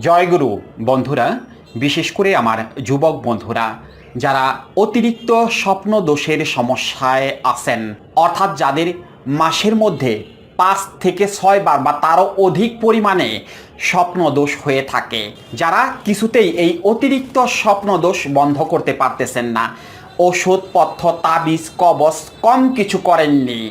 জয়গুরু বন্ধুরা, বিশেষ করে আমার যুবক বন্ধুরা, যারা অতিরিক্ত স্বপ্ন দোষের সমস্যায় আছেন, অর্থাৎ যাদের মাসের মধ্যে পাঁচ থেকে ছয় বার বা তারও অধিক পরিমাণে স্বপ্ন দোষ হয়ে থাকে, যারা কিছুতেই এই অতিরিক্ত স্বপ্ন দোষ বন্ধ করতে পারতেছেন না। ওষুধপথ্য তাবিজ, কবচ কম কিছু করেননি।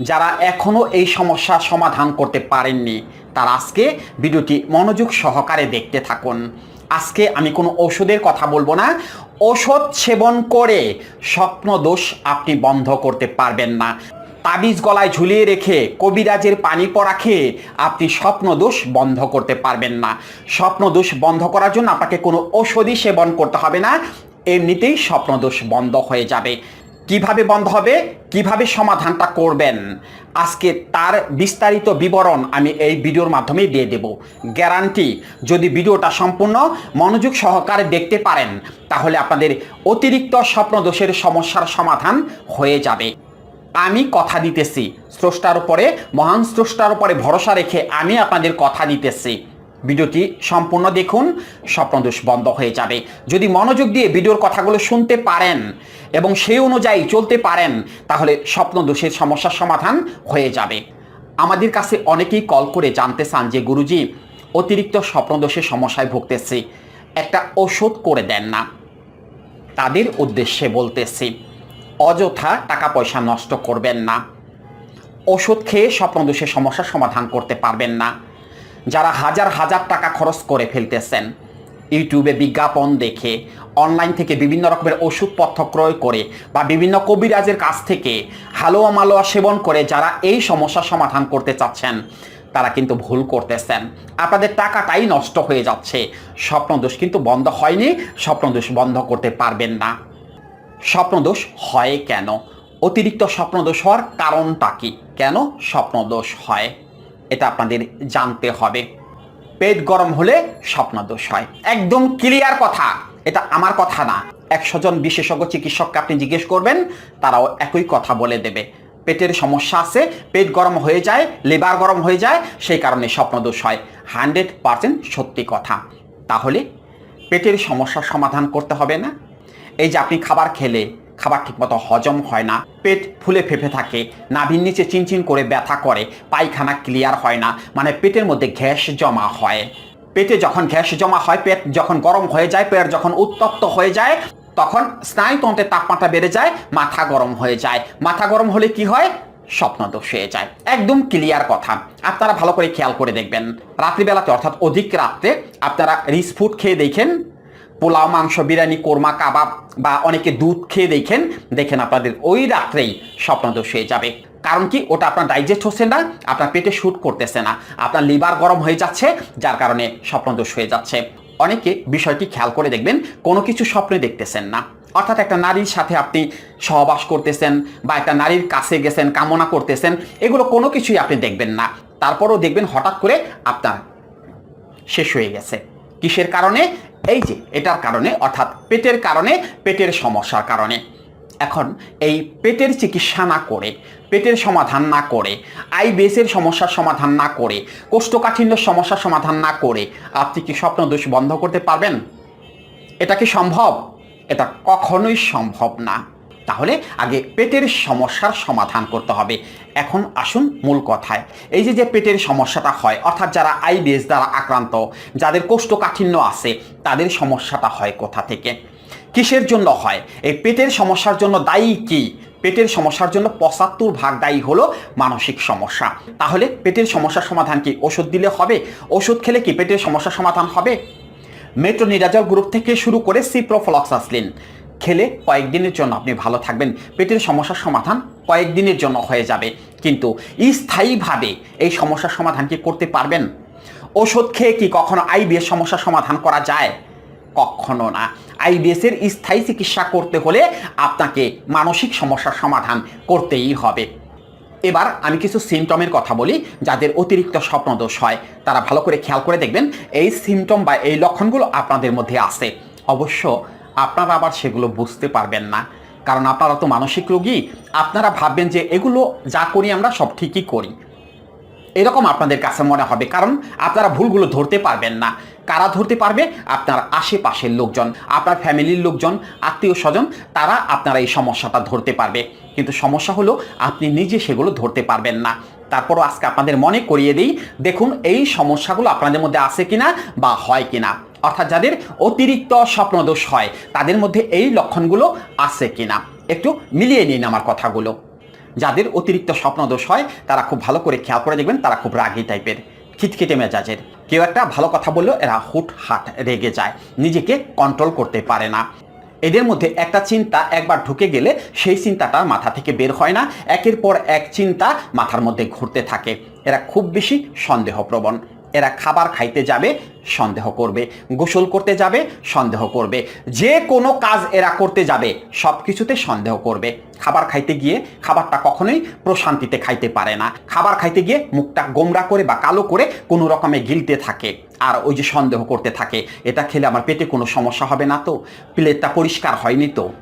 যারা এখনও এই সমস্যার সমাধান করতে পারেননি, তার আজকে ভিডিওটি মনোযোগ সহকারে দেখতে থাকুন। আজকে আমি কোনো ওষুধের কথা বলব না। ওষুধ সেবন করে স্বপ্ন দোষ আপনি বন্ধ করতে পারবেন না। তাবিজ গলায় ঝুলিয়ে রেখে কবিরাজের পানি পড়া খেয়ে আপনি স্বপ্ন দোষ বন্ধ করতে পারবেন না। স্বপ্ন দোষ বন্ধ করার জন্য আপনাকে কোনো ওষুধই সেবন করতে হবে না। এমনিতেই স্বপ্ন দোষ বন্ধ হয়ে যাবে। কীভাবে বন্ধ হবে? কীভাবে সমাধানটা করবেন? আজকে তার বিস্তারিত বিবরণ আমি এই ভিডিওর মাধ্যমে দিয়ে দেব। গ্যারান্টি, যদি ভিডিওটা সম্পূর্ণ মনোযোগ সহকারে দেখতে পারেন, তাহলে আপনাদের অতিরিক্ত স্বপ্নদোষের সমস্যার সমাধান হয়ে যাবে। আমি কথা দিতেছি। স্রষ্টার উপরে, মহান স্রষ্টার উপরে ভরসা রেখে আমি আপনাদের কথা দিতেছি। ভিডিওটি সম্পূর্ণ দেখুন স্বপ্নদোষ বন্ধ হয়ে যাবে। যদি মনোযোগ দিয়ে ভিডিওর কথাগুলো শুনতে পারেন এবং সেই অনুযায়ী চলতে পারেন, তাহলে স্বপ্নদোষের সমস্যার সমাধান হয়ে যাবে। আমাদের কাছে অনেকেই কল করে জানতে চান যে, গুরুজি, অতিরিক্ত স্বপ্নদোষের সমস্যায় ভুগতেছি। একটা ওষুধ করে দেন না। তাদের উদ্দেশ্যে বলতেছি, অযথা টাকা পয়সা নষ্ট করবেন না। ওষুধ খেয়ে স্বপ্নদোষের সমস্যার সমাধান করতে পারবেন না। যারা হাজার হাজার টাকা খরচ করে ফেলতেছেন। ইউটিউবে বিজ্ঞাপন দেখে, অনলাইন থেকে বিভিন্ন রকমের ওষুধপত্র ক্রয় করে বা বিভিন্ন কবিরাজের কাছ থেকে হালুয়া মালোয়া সেবন করে যারা এই সমস্যার সমাধান করতে চাচ্ছেন, তারা কিন্তু ভুল করতেছেন। আপনাদের টাকাটাই নষ্ট হয়ে যাচ্ছে। স্বপ্নদোষ কিন্তু বন্ধ হয়নি, স্বপ্নদোষ বন্ধ করতে পারবেন না। স্বপ্নদোষ হয় কেন? অতিরিক্ত স্বপ্নদোষ হওয়ার কারণটা কি? কেন স্বপ্নদোষ হয়? এটা আপনাদের জানতে হবে। পেট গরম হলে স্বপ্নদোষ হয়। একদম ক্লিয়ার কথা। এটা আমার কথা না। একশো জন বিশেষজ্ঞ চিকিৎসককে আপনি জিজ্ঞেস করবেন, তারাও একই কথা বলে দেবে। পেটের সমস্যা আছে, পেট গরম হয়ে যায় লেবার গরম হয়ে যায়, সেই কারণে স্বপ্নদোষ হয়। হান্ড্রেড পারসেন্ট সত্যি কথা। তাহলে পেটের সমস্যার সমাধান করতে হবে না? এই যে আপনি খাবার খেলে খাবার ঠিকমতো হজম হয় না, পেট ফুলে ফেপে থাকে, নাভির নিচে চিনচিন করে ব্যথা করে, পায়খানা ক্লিয়ার হয় না মানে পেটের মধ্যে গ্যাস জমা হয়। পেটে যখন গ্যাস জমা হয়, পেট যখন গরম হয়ে যায়, পেট যখন উত্তপ্ত হয়ে যায়, তখন স্নায়ুতন্ত্রের তাপমাত্রা বেড়ে যায়, মাথা গরম হয়ে যায়। মাথা গরম হলে কি হয়? স্বপ্নদোষ হয়ে যায়। একদম ক্লিয়ার কথা। আপনারা ভালো করে খেয়াল করে দেখবেন। রাত্রিবেলাতে অর্থাৎ অধিক রাত্রে আপনারা রিচ ফুড খেয়ে দেখেন পোলাও, মাংস, বিরিয়ানি, কোরমা, কাবাব বা অনেকে দুধ খেয়ে দেখেন দেখেন আপনাদের ওই রাত্রেই স্বপ্নদোষ হয়ে যাবে। কারণ কি? ওটা আপনার ডাইজেস্ট হচ্ছে না, আপনার পেটে শ্যুট করতেছে না। আপনার লিভার গরম হয়ে যাচ্ছে, যার কারণে স্বপ্নদোষ হয়ে যাচ্ছে। অনেকে বিষয়টি খেয়াল করে দেখবেন, কোনো কিছু স্বপ্নে দেখতেছেন না। অর্থাৎ একটা নারীর সাথে আপনি সহবাস করতেছেন বা একটা নারীর কাছে গেছেন, কামনা করতেছেন, এগুলো কোনো কিছুই আপনি দেখবেন না। তারপরও দেখবেন হঠাৎ করে আপনার শেষ হয়ে গেছে। কিসের কারণে? এই যে, এটার কারণে, অর্থাৎ পেটের কারণে, পেটের সমস্যার কারণে। এখন এই পেটের চিকিৎসা না করে, পেটের সমাধান না করে আই আইবিএসের সমস্যার সমাধান না করে কোষ্ঠকাঠিন্য সমস্যার সমাধান না করে, আপনি কি স্বপ্ন দোষ বন্ধ করতে পারবেন? এটা কি সম্ভব? এটা কখনোই সম্ভব না। তাহলে আগে পেটের সমস্যার সমাধান করতে হবে। এখন আসুন মূল কথায়। এই যে যে পেটের সমস্যাটা হয়, অর্থাৎ যারা আইবিএস দ্বারা আক্রান্ত, যাদের কোষ্ঠকাঠিন্য আছে, তাদের সমস্যাটা হয় কোথা থেকে? কিসের জন্য হয়? এই পেটের সমস্যার জন্য দায়ী কি? পেটের সমস্যার জন্য পঁচাত্তর ভাগ দায়ী হলো মানসিক সমস্যা। তাহলে পেটের সমস্যার সমাধান কি? ওষুধ দিলে হবে? ওষুধ খেলে কি পেটের সমস্যার সমাধান হবে? মেট্রো মেট্রোনিডাজল গ্রুপ থেকে শুরু করে সিপ্রোফ্লক্সাসলিন খেলে কয়েকদিনের জন্য আপনি ভালো থাকবেন। পেটের সমস্যার সমাধান কয়েকদিনের জন্য হয়ে যাবে। কিন্তু স্থায়ীভাবে এই সমস্যার সমাধান কি করতে পারবেন? ওষুধ খেয়ে কি কখনো আইবিএস সমস্যার সমাধান করা যায়? কখনো না। আইবিএসের স্থায়ী চিকিৎসা করতে হলে আপনাকে মানসিক সমস্যার সমাধান করতেই হবে। এবার আমি কিছু সিমটমের কথা বলি, যাদের অতিরিক্ত স্বপ্নদোষ হয়। তারা ভালো করে খেয়াল করে দেখবেন, এই সিমটম বা এই লক্ষণগুলো আপনাদের মধ্যে আছে। অবশ্য আপনারা আবার সেগুলো বুঝতে পারবেন না। কারণ আপনারা তো মানসিক রোগী, আপনারা ভাববেন যে এগুলো যা করি আমরা সব ঠিকই করি। এরকম আপনাদের কাছে মনে হবে, কারণ আপনারা ভুলগুলো ধরতে পারবেন না। কারা ধরতে পারবে? আপনার আশেপাশের লোকজন, আপনার ফ্যামিলির লোকজন, আত্মীয় স্বজন, তারা আপনারা এই সমস্যাটা ধরতে পারবে। কিন্তু সমস্যা হলো, আপনি নিজে সেগুলো ধরতে পারবেন না। তারপরও আজকে আপনাদের মনে করিয়ে দিই, দেখুন এই সমস্যাগুলো আপনাদের মধ্যে আছে কিনা বা হয় কিনা। অর্থাৎ যাদের অতিরিক্ত স্বপ্নদোষ হয়, তাদের মধ্যে এই লক্ষণগুলো আছে কিনা। একটু মিলিয়ে নিন আমার কথাগুলো। যাদের অতিরিক্ত স্বপ্নদোষ হয়, তারা খুব ভালো করে খেয়াল করে দেখবেন, তারা খুব রাগী টাইপের, খিটখিটে মেজাজের। কেউ একটা ভালো কথা বললেও এরা হুট হাট রেগে যায়, নিজেকে কন্ট্রোল করতে পারে না। এদের মধ্যে একটা চিন্তা একবার ঢুকে গেলে সেই চিন্তাটা মাথা থেকে বের হয় না। একের পর এক চিন্তা মাথার মধ্যে ঘুরতে থাকে। এরা খুব বেশি সন্দেহপ্রবণ। এরা খাবার খাইতে যাবে, সন্দেহ করবে। গোসল করতে যাবে, সন্দেহ করবে। যে কোনো কাজ এরা করতে যাবে সব কিছুতে সন্দেহ করবে। খাবার খাইতে গিয়ে খাবারটা কখনোই প্রশান্তিতে খাইতে পারে না। খাবার খাইতে গিয়ে মুখটা গোমরা করে বা কালো করে কোনো রকমে গিলতে থাকে। আর ওই যে সন্দেহ করতে থাকে, এটা খেলে আমার পেটে কোনো সমস্যা হবে না তো? প্লেটটা পরিষ্কার হয়নি তো?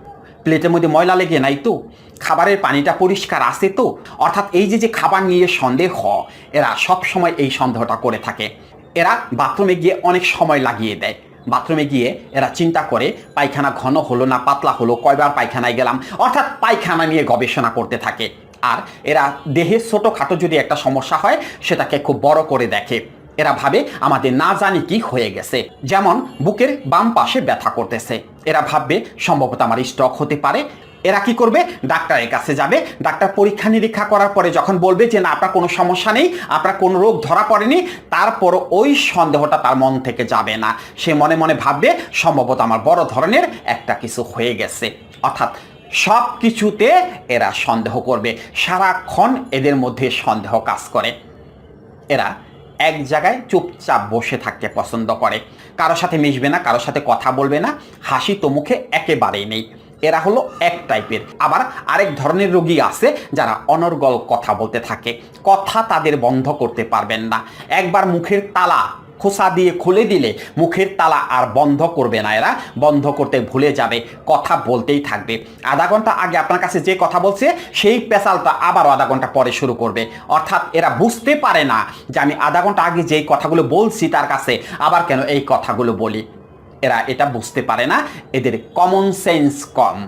প্লেটের মধ্যে ময়লা লেগে নাই তো? খাবারের পানিটা পরিষ্কার আছে তো? অর্থাৎ এই যে যে খাবার নিয়ে সন্দেহ, এরা সব সময় এই সন্দেহটা করে থাকে। এরা বাথরুমে গিয়ে অনেক সময় লাগিয়ে দেয়। বাথরুমে গিয়ে এরা চিন্তা করে, পায়খানা ঘন হলো না পাতলা হলো, কয়বার পায়খানায় গেলাম? অর্থাৎ পায়খানা নিয়ে গবেষণা করতে থাকে। আর এরা দেহে ছোটোখাটো যদি একটা সমস্যা হয়, সেটাকে খুব বড় করে দেখে। এরা ভাবে আমাদের না জানি কি হয়ে গেছে। যেমন বুকের বাম পাশে ব্যথা করতেছে। এরা ভাববে সম্ভবত আমার স্ট্রক হতে পারে। এরা কি করবে? ডাক্তারের কাছে যাবে। ডাক্তার পরীক্ষা নিরীক্ষা করার পরে যখন বলবে যে, না, আপনার কোনো সমস্যা নেই, আপনার কোনো রোগ ধরা পড়েনি, তারপর ওই সন্দেহটা তার মন থেকে যাবে না। সে মনে মনে ভাববে, সম্ভবত আমার বড় ধরনের একটা কিছু হয়ে গেছে। অর্থাৎ সব কিছুতে এরা সন্দেহ করবে। সারাক্ষণ এদের মধ্যে সন্দেহ কাজ করে। এরা এক জায়গায় চুপচাপ বসে থাকতে পছন্দ করে। কারোর সাথে মিশবে না কারোর সাথে কথা বলবে না, হাসি তো মুখে একেবারেই নেই। এরা হলো এক টাইপের। আবার আরেক ধরনের রোগী আছে যারা অনর্গল কথা বলতে থাকে। কথা তাদের বন্ধ করতে পারবেন না। একবার মুখের তালা খোসা দিয়ে খুলে দিলে মুখের তালা আর বন্ধ করবে না এরা। বন্ধ করতে ভুলে যাবে, কথা বলতেই থাকবে। আধা ঘণ্টা আগে আপনার কাছে যে কথা বলছে, সেই পেশালটা আবারও আধা ঘণ্টা পরে শুরু করবে। অর্থাৎ এরা বুঝতে পারে না যে আমি আধা ঘণ্টা আগে যেই কথাগুলো বলছি তার কাছে, আবার কেন এই কথাগুলো বলি। এরা এটা বুঝতে পারে না, এদের কমন সেন্স কম।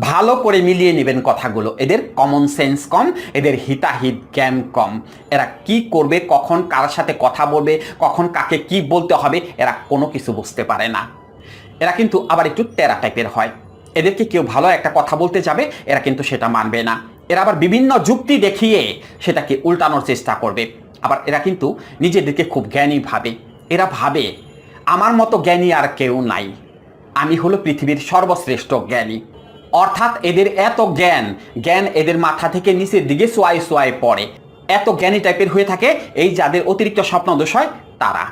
ভালো করে মিলিয়ে নেবেন কথাগুলো। এদের কমন সেন্স কম, এদের হিতাহিত জ্ঞান কম। এরা কি করবে, কখন কার সাথে কথা বলবে, কখন কাকে কি বলতে হবে, এরা কোনো কিছু বুঝতে পারে না। এরা কিন্তু আবার একটু টেরা টাইপের হয়। এদেরকে কেউ ভালো একটা কথা বলতে যাবে, এরা কিন্তু সেটা মানবে না। এরা আবার বিভিন্ন যুক্তি দেখিয়ে সেটাকে উল্টানোর চেষ্টা করবে। আবার এরা কিন্তু নিজেদেরকে খুব জ্ঞানী ভাবে। এরা ভাবে, আমার মতো জ্ঞানী আর কেউ নাই। আমি হলো পৃথিবীর সর্বশ্রেষ্ঠ জ্ঞানী। অর্থাৎ এদের এত জ্ঞান জ্ঞান এদের মাথা থেকে নিচের দিকে সোয়াই সোয়াই পড়ে। এত জ্ঞানী টাইপের হয়ে থাকে এই যাদের অতিরিক্ত স্বপ্নদোষ হয় তারা।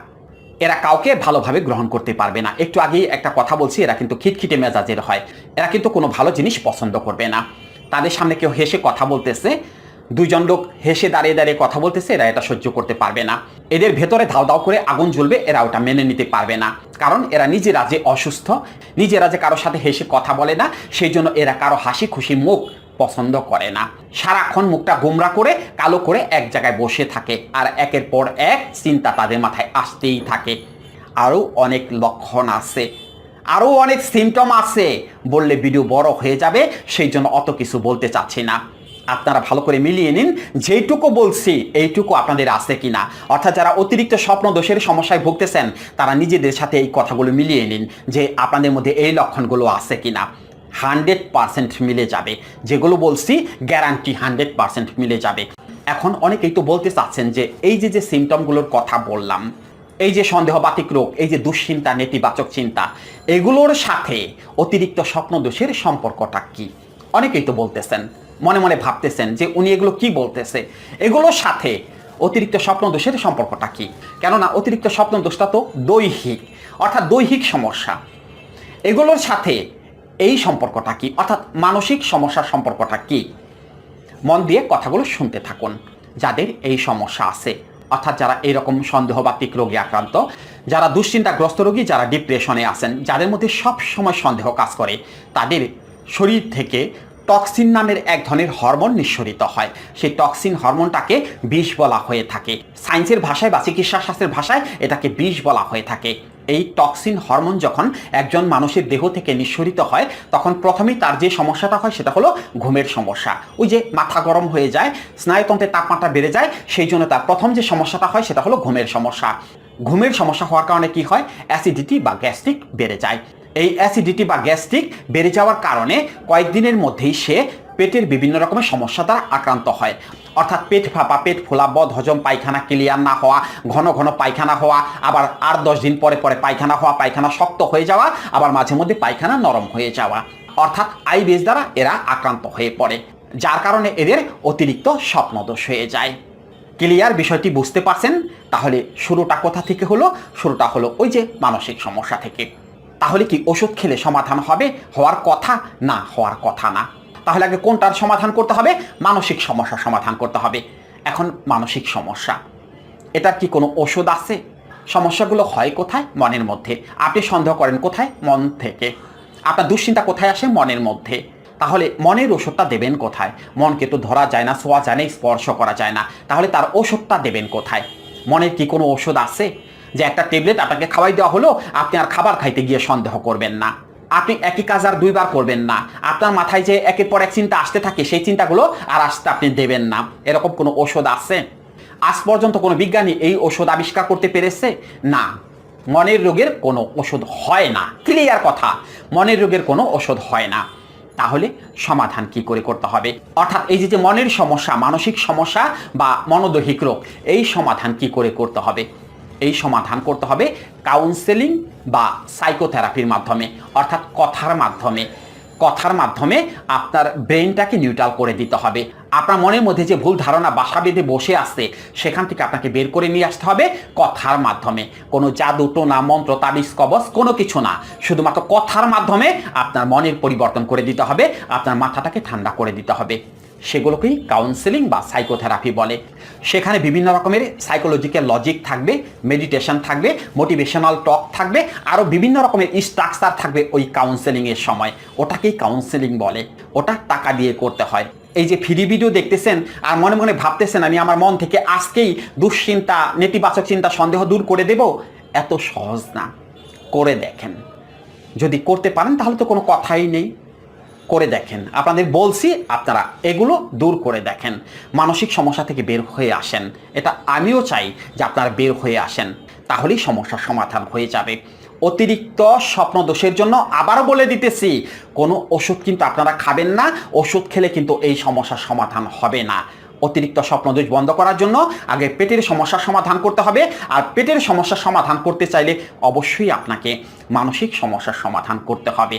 এরা কাউকে ভালোভাবে গ্রহণ করতে পারবে না। একটু আগেই একটা কথা বলছি, এরা কিন্তু খিটখিটে মেজাজের হয়। এরা কিন্তু কোনো ভালো জিনিস পছন্দ করবে না। তাদের সামনে কেউ হেসে কথা বলতেছে দুইজন লোক হেসে দাঁড়িয়ে দাঁড়িয়ে কথা বলতেছে, এরা এটা সহ্য করতে পারবে না। এদের ভেতরে ধাও ধাও করে আগুন জ্বলবে, এরা ওটা মেনে নিতে পারবে না। কারণ এরা নিজেরা যে অসুস্থ, নিজেরা যে কারোর সাথে হেসে কথা বলে না, সেই জন্য এরা কারও হাসি খুশি মুখ পছন্দ করে না। সারাক্ষণ মুখটা গোমরা করে, কালো করে এক জায়গায় বসে থাকে, আর একের পর এক চিন্তা তাদের মাথায় আসতেই থাকে। আরও অনেক লক্ষণ আছে। আরও অনেক সিমটম আছে। বললে ভিডিও বড় হয়ে যাবে, সেই জন্য অত কিছু বলতে চাচ্ছি না। আপনারা ভালো করে মিলিয়ে নিন, যেইটুকু বলছি এইটুকু আপনাদের আছে কিনা। অর্থাৎ যারা অতিরিক্ত স্বপ্ন দোষের সমস্যায় ভুগতেছেন, তারা নিজেদের সাথে এই কথাগুলো মিলিয়ে নিন যে আপনাদের মধ্যে এই লক্ষণগুলো আছে কিনা। হান্ড্রেড পারসেন্ট মিলে যাবে। যেগুলো বলছি, গ্যারান্টি হান্ড্রেড পারসেন্ট মিলে যাবে। এখন অনেকেই তো বলতে চাচ্ছেন যে, এই যে যে সিমটমগুলোর কথা বললাম, এই যে সন্দেহবাতিক রোগ, এই যে দুশ্চিন্তা, নেতিবাচক চিন্তা, এগুলোর সাথে অতিরিক্ত স্বপ্ন দোষের সম্পর্কটা কি? অনেকেই তো বলতেছেন। মনে মনে ভাবতেছেন যে উনি এগুলো কি বলতেছে? এগুলোর সাথে অতিরিক্ত স্বপ্ন দোষের সম্পর্কটা কি? কেননা অতিরিক্ত স্বপ্ন দোষটা তো দৈহিক, অর্থাৎ দৈহিক সমস্যা। এগুলোর সাথে এই সম্পর্কটা কি? অর্থাৎ মানসিক সমস্যার সম্পর্কটা কি? মন দিয়ে কথাগুলো শুনতে থাকুন, যাদের এই সমস্যা আছে। অর্থাৎ যারা এইরকম সন্দেহবাতিক রোগে আক্রান্ত, যারা দুশ্চিন্তাগ্রস্ত রোগী, যারা ডিপ্রেশনে আছেন, যাদের মধ্যে সব সময় সন্দেহ কাজ করে, তাদের শরীর থেকে টক্সিন নামের এক ধরনের হরমোন নিঃসরিত হয়। সেই টক্সিন হরমোনটাকে বিষ বলা হয়ে থাকে। সায়েন্সের ভাষায় বা চিকিৎসা শাস্ত্রের ভাষায় এটাকে বিষ বলা হয়ে থাকে। এই টক্সিন হরমোন যখন একজন মানুষের দেহ থেকে নিঃসরিত হয়, তখন প্রথমেই তার যে সমস্যাটা হয় সেটা হলো ঘুমের সমস্যা। ওই যে মাথা গরম হয়ে যায় স্নায়ুতন্ত্রের তাপমাত্রা বেড়ে যায়, সেই জন্য তার প্রথম যে সমস্যাটা হয় সেটা হলো ঘুমের সমস্যা। ঘুমের সমস্যা হওয়ার কারণে কি হয়? অ্যাসিডিটি বা গ্যাস্ট্রিক বেড়ে যায়। এই অ্যাসিডিটি বা গ্যাস্ট্রিক বেড়ে যাওয়ার কারণে কয়েকদিনের মধ্যেই সে পেটের বিভিন্ন রকমের সমস্যা দ্বারা আক্রান্ত হয়। অর্থাৎ পেট ফাঁপা, পেট ফোলা বদ হজম পায়খানা ক্লিয়ার না হওয়া, ঘন ঘন পায়খানা হওয়া, আবার আর দশ দিন পরে পরে পায়খানা হওয়া, পায়খানা শক্ত হয়ে যাওয়া, আবার মাঝে মধ্যে পায়খানা নরম হয়ে যাওয়া। অর্থাৎ আইবিএস দ্বারা এরা আক্রান্ত হয়ে পড়ে, যার কারণে এদের অতিরিক্ত স্বপ্নদোষ হয়ে যায়। ক্লিয়ার বিষয়টি বুঝতে পারছেন? তাহলে শুরুটা কোথা থেকে হলো? শুরুটা হলো ওই যে মানসিক সমস্যা থেকে। তাহলে কি ওষুধ খেলে সমাধান হবে? হওয়ার কথা? না, হওয়ার কথা না। তাহলে আগে কোনটার সমাধান করতে হবে? মানসিক সমস্যা সমাধান করতে হবে। এখন মানসিক সমস্যা। এটার কি কোনো ওষুধ আছে? সমস্যাগুলো হয় কোথায়? মনের মধ্যে। আপনি সন্দেহ করেন কোথায়? মন থেকে। আপনার দুশ্চিন্তা কোথায় আসে? মনের মধ্যে। তাহলে মনের ওষুধটা দেবেন কোথায়? মনকে তো ধরা যায় না ছোঁয়া যায় না, স্পর্শ করা যায় না। তাহলে তার ওষুধটা দেবেন কোথায়? মনের কি কোনো ওষুধ আছে? যে একটা ট্যাবলেট আপনাকে খাওয়াই দেওয়া হলো, আপনি আর খাবার খাইতে গিয়ে সন্দেহ করবেন না। আপনি একই কাজ আর দুইবার করবেন না। আপনার মাথায় যে একের পর এক চিন্তা আসতে থাকে, সেই চিন্তাগুলো আর আসতে আপনি দেবেন না। এরকম কোনো ওষুধ আছে? আজ পর্যন্ত কোনো বিজ্ঞানী এই ওষুধ আবিষ্কার করতে পেরেছে? না। মনের রোগের কোনো ওষুধ হয় না। ক্লিয়ার কথা। মনের রোগের কোনো ওষুধ হয় না। তাহলে সমাধান কি করে করতে হবে? অর্থাৎ এই যে যে মনের সমস্যা, মানসিক সমস্যা বা মনোদৈহিক রোগ, এই সমাধান কি করে করতে হবে? এই সমাধান করতে হবে কাউন্সেলিং বা সাইকোথেরাপির মাধ্যমে, অর্থাৎ কথার মাধ্যমে। কথার মাধ্যমে আপনার ব্রেনটাকে নিউট্রাল করে দিতে হবে। আপনার মনের মধ্যে যে ভুল ধারণা বাসা বেঁধে বসে আসছে সেখান থেকে আপনাকে বের করে নিয়ে আসতে হবে কথার মাধ্যমে। কোনো জাদু, টোনা, মন্ত্র, তাবিজ, কবচ, কোনো কিছু না। শুধুমাত্র কথার মাধ্যমে আপনার মনের পরিবর্তন করে দিতে হবে, আপনার মাথাটাকে ঠান্ডা করে দিতে হবে। সেগুলোকেই কাউন্সেলিং বা সাইকোথেরাপি বলে। সেখানে বিভিন্ন রকমের সাইকোলজিক্যাল লজিক থাকবে মেডিটেশন থাকবে মোটিভেশনাল টক থাকবে, আরও বিভিন্ন রকমের স্ট্রাকচার থাকবে ওই কাউন্সেলিংয়ের সময়। ওটাকেই কাউন্সেলিং বলে। ওটা টাকা দিয়ে করতে হয়। এই যে ফ্রি ভিডিও দেখতেছেন, আর মনে মনে ভাবতেছেন আমি আমার মন থেকে আজকেই দুশ্চিন্তা, নেতিবাচক চিন্তা, সন্দেহ দূর করে দেব? এত সহজ না। করে দেখেন। যদি করতে পারেন তাহলে তো কোনো কথাই নেই। করে দেখেন। আপনাদের বলছি, আপনারা এগুলো দূর করে দেখেন। মানসিক সমস্যা থেকে বের হয়ে আসেন। এটা আমিও চাই যে আপনারা বের হয়ে আসেন। তাহলেই সমস্যার সমাধান হয়ে যাবে। অতিরিক্ত স্বপ্ন দোষের জন্য আবারও বলে দিতেছি, কোনো ওষুধ কিন্তু আপনারা খাবেন না। ওষুধ খেলে কিন্তু এই সমস্যার সমাধান হবে না। অতিরিক্ত স্বপ্নদোষ বন্ধ করার জন্য আগে পেটের সমস্যার সমাধান করতে হবে। আর পেটের সমস্যার সমাধান করতে চাইলে অবশ্যই আপনাকে মানসিক সমস্যার সমাধান করতে হবে।